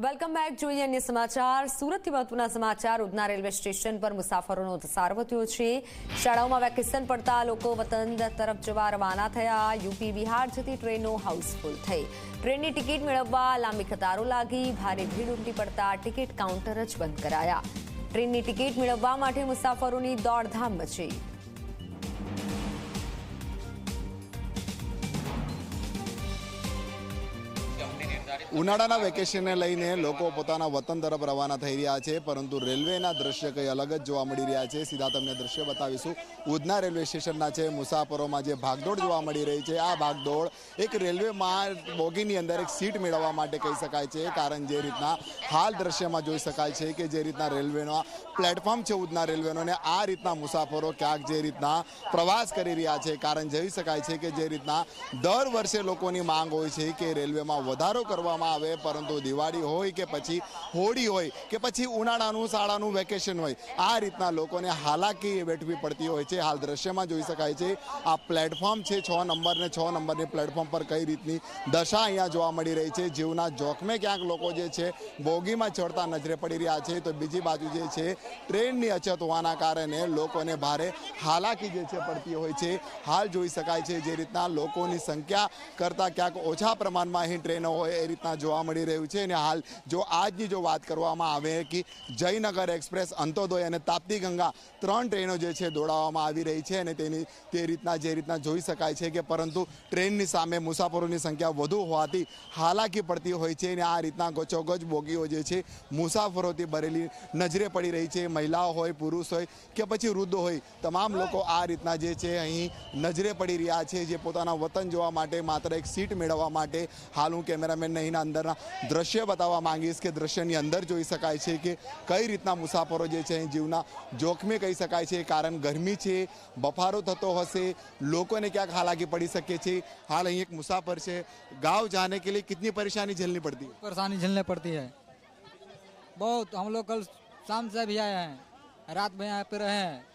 Welcome back જોઈએ અન્ય સમાચાર, સુરતથી મહત્વના સમાચાર. ઉધના રેલવે સ્ટેશન પર મુસાફરોનો ધસાર વધ્યો છે. શાળાઓમાં વેકેશન પડતા લોકો વતન તરફ જવા રવાના થયા. યુપી, બિહાર જતી ટ્રેનો હાઉસફુલ થઈ. ટ્રેનની ટિકિટ મેળવવા લાંબી કતારો લાગી. ભારે ભીડ ઉમટી પડતા ટિકિટ કાઉન્ટર જ બંધ કરાયા. ટ્રેનની ટિકિટ મેળવવા માટે મુસાફરોની દોડધામ મચી. ઉનાળાના વેકેશનને લઈને લોકો પોતાના વતન તરફ રવાના થઈ રહ્યા છે, પરંતુ રેલવેના દ્રશ્ય કંઈ અલગ જ જોવા મળી રહ્યા છે. સીધા તમને દ્રશ્ય બતાવીશું. ઉધના રેલવે સ્ટેશનના છે, મુસાફરોમાં જે ભાગદોડ જોવા મળી રહી છે, આ ભાગદોડ એક રેલવેમાં બોગીની અંદર એક સીટ મેળવવા માટે કહી શકાય છે, કારણ જે રીતના હાલ દ્રશ્યમાં જોઈ શકાય છે કે જે રીતના રેલવેનો પ્લેટફોર્મ છે ઉધના રેલવેનો અને આ રીતના મુસાફરો ક્યાંક જે રીતના પ્રવાસ કરી રહ્યા છે, કારણ જોઈ શકાય છે કે જે રીતના દર વર્ષે લોકોની માંગ હોય છે કે રેલવેમાં વધારો કરવામાં આવે, પરંતુ દિવાળી હોય કે પછી હોળી હોય કે પછી ઉનાળાનું, શાળાનું વેકેશન હોય, આ રીતના લોકોને હાલાકી વેઠવી પડતી હોય છે. હાલ દ્રશ્યમાં જોઈ શકાય છે, આ પ્લેટફોર્મ છે, છ નંબર ને છ નંબરની પ્લેટફોર્મ પર કઈ રીતની દશા અહીંયા જોવા મળી રહી છે. જીવના જોખમે ક્યાંક લોકો જે છે, બોગીમાં ચડતા નજરે પડી રહ્યા છે. તો બીજી બાજુ જે છે, ટ્રેનની અછત હોવાના કારણે લોકોને ભારે હાલાકી જે છે પડતી હોય છે. હાલ જોઈ શકાય છે, જે રીતના લોકોની સંખ્યા કરતાં ક્યાંક ઓછા પ્રમાણમાં અહીં ટ્રેનો હોય, એ રીતના જોવા મળી રહ્યું છે અને હાલ જો આજની જો વાત કરવામાં આવે કે જયનગર એક્સપ્રેસ, અંતોદય અને તાપ્તી ગંગા ત્રણ ટ્રેનો જે છે દોડાવવામાં આવી રહી છે અને તેની તે રીતના જે રીતના જોઈ શકાય છે કે પરંતુ ટ્રેનની સામે મુસાફરોની સંખ્યા વધુ હોવાથી હાલાકી પડતી હોય છે અને આ રીતના ગચોગચ બોગીઓ જે છે મુસાફરોથી ભરેલી નજરે પડી રહી છે. મહિલાઓ હોય, પુરુષ હોય કે પછી વૃદ્ધ હોય, તમામ લોકો આ રીતના જે છે અહીં નજરે પડી રહ્યા છે. જે પોતાના વતન જોવા માટે માત્ર એક સીટ મેળવવા માટે હાલ હું કેમેરામેનને અહીંના અંદરના દ્રશ્ય બતાવવા માંગીશ કે દ્રશ્યની અંદર જોઈ શકાય છે કે કઈ રીતના મુસાફરો જે છે અહીં જીવના જોખમે કહી શકાય છે કારણ ગરમી છે બફારો થતો હશે લોકોને ક્યાંક હાલાકી પડી શકે છે હાલ અહીં એક મુસાફર છે गाँव जाने के लिए कितनी परेशानी झेलनी पड़ती है परेशानी झेलनी पड़ती है बहुत हम लोग कल शाम से भी आए हैं रात में यहाँ पे रहे हैं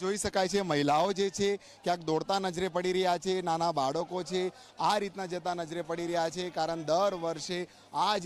જોઈ શકાય છે. મહિલાઓ જે છે, ક્યાંક દોડતા નજરે પડી રહ્યા છે, નાના બાળકો છે, આ રીતના જતા નજરે પડી રહ્યા છે, કારણ દર વર્ષે આ